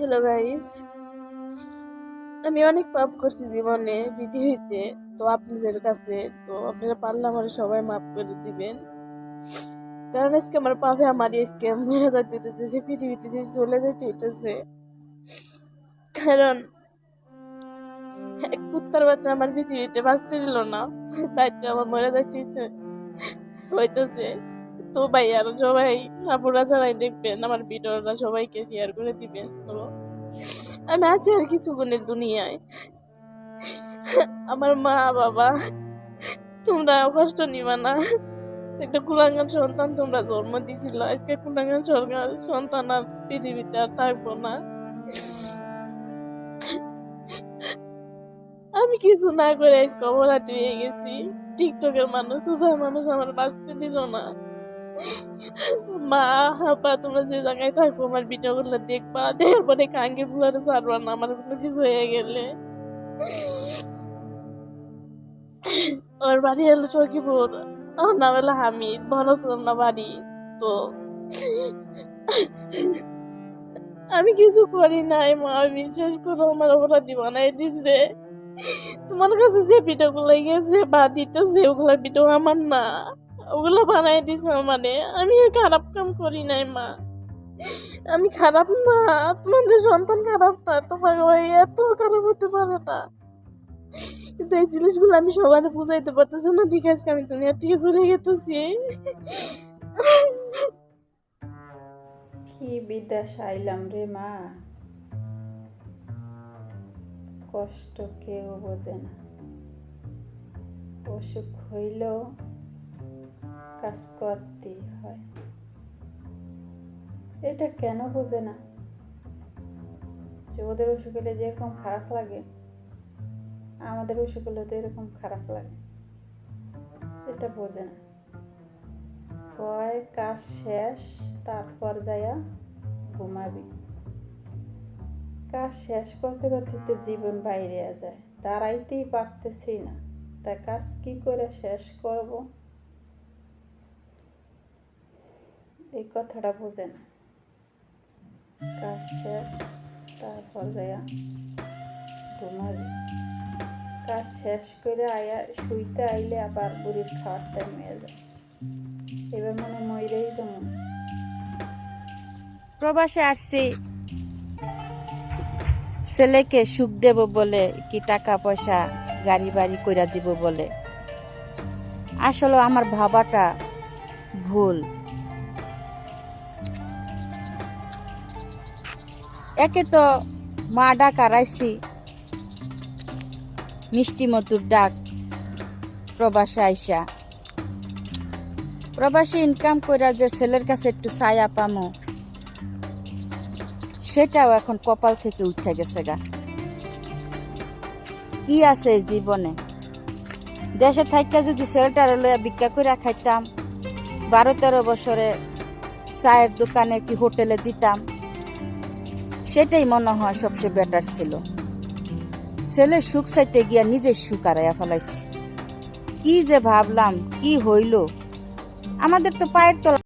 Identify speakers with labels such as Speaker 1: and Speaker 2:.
Speaker 1: Hello guys আমি অনেক পাপ করছি জীবনে পৃথিবীতে তো আপনাদের কাছে, তো আপনারা পারলে আমার সবাই মাফ করে দিবেন। কারণ আজকে আমার পাপে আমার আজকে মেরে যাইতে হইতেছে সে পৃথিবীতে যে চলে যেতে হইতেছে। কারণ এক কুত্তার বাচ্চা আমার পৃথিবীতে বাঁচতে দিল না বাড়িতে আমার মরে যাইতে হইতেছে। তো ভাই আর সবাই আপুরা যারাই দেখবেন, আমার ভিডিওটা সবাইকে শেয়ার করে দিবেন। তো আমি আছি আর কিছু গুণের দুনিয়ায়। আমার মা, বাবা, তোমরা কষ্ট নিবা না। একটা কুলাঙ্গান সন্তান তোমরা জন্ম দিছিল। আজকে কুলাঙ্গান সরকার সন্তান আর পৃথিবীতে আর থাকব না। আমি কিছু না করে আজকে অপরাধী হয়ে গেছি। টিকটকের মানুষ, সোশ্যাল মানুষ আমার বাঁচতে দিল না। মা, আপা, তোমরা যে জায়গায় থাকব আমার দেখবা। কাঙ্গে না আমার কোনো কিছু হয়ে গেলে। ওর বাড়ি ওর নাম হলো হামিদ, বাড়ি তো। আমি কিছু করি নাই, মা, বিশ্বাস করো, আমার অপরাধী বানাই দিছে। তোমার কাছে যে ভিডিওগুলো গেছে বা দিতেছে ওগুলো ভিডিও আমার না। ওগুলো বানাই দিছে মানে। আমি খারাপ কাম করি নাই, মা। আমি খারাপ না, তোমাদের সন্তান খারাপ না, তোমার ওই এত খারাপ হতে পারে না। কিন্তু এই জিনিসগুলো আমি সবার বুঝাইতে পারতেছি না, ঠিক আছে, আমি দুনিয়া থেকে চলে গেতেছি।
Speaker 2: কি বিদেশ আইলাম রে, মা। কষ্ট কেউ বোঝে না। অসুখ হইলেও কাজ করতেই হয়। এটা কেন বোঝে না? যে ওদের অসুখ হলে যেরকম খারাপ লাগে, আমাদের অসুখ হলে তো এরকম খারাপ লাগে। এটা বোঝে না। কয় কাজ শেষ, তারপর যায়া ঘুমাবি। কাজ শেষ করতে করতে তো জীবন বাইরে যায়। দাঁড়াইতেই পারতেছি না। তা কাজ কি করে শেষ করব? এই কথাটা বোঝে না কাজ শেষ, তারপর যাইয়া ঘুমাবি। কাজ শেষ করে আয়া, শুইতে আইলে আবার বুড়ির খাওয়ার টাইম হয়ে যায়। এবার মনে ময়ূরেই যেমন
Speaker 3: প্রবাসে আসছি। ছেলেকে সুখ দেব বলে কি টাকা পয়সা গাড়ি বাড়ি কইরা দিব বলে? আসলে আমার ভাবাটা ভুল। একে তো মা ডাক আড়াইছি মিষ্টি মতুর ডাক প্রবাসে আইসা। প্রবাসী ইনকাম কইরা যে ছেলের কাছে একটু ছায়া পামো, সেটাও এখন কপাল থেকে উঠে গেছে গা। কি আছে জীবনে? দেশে থাইকা যদি ছেলেটার লইয়া ভিক্ষা করে খাইতাম, বারো তেরো বছরে চায়ের দোকানে কি হোটেলে দিতাম সেটাই মনে হয় সবচেয়ে বেটার ছিল। ছেলে সুখ চাইতে গিয়া নিজের সুখ আরাইয়া ফেলাইছি। কি যে ভাবলাম, কি হইল? আমাদের তো পায়ের তলা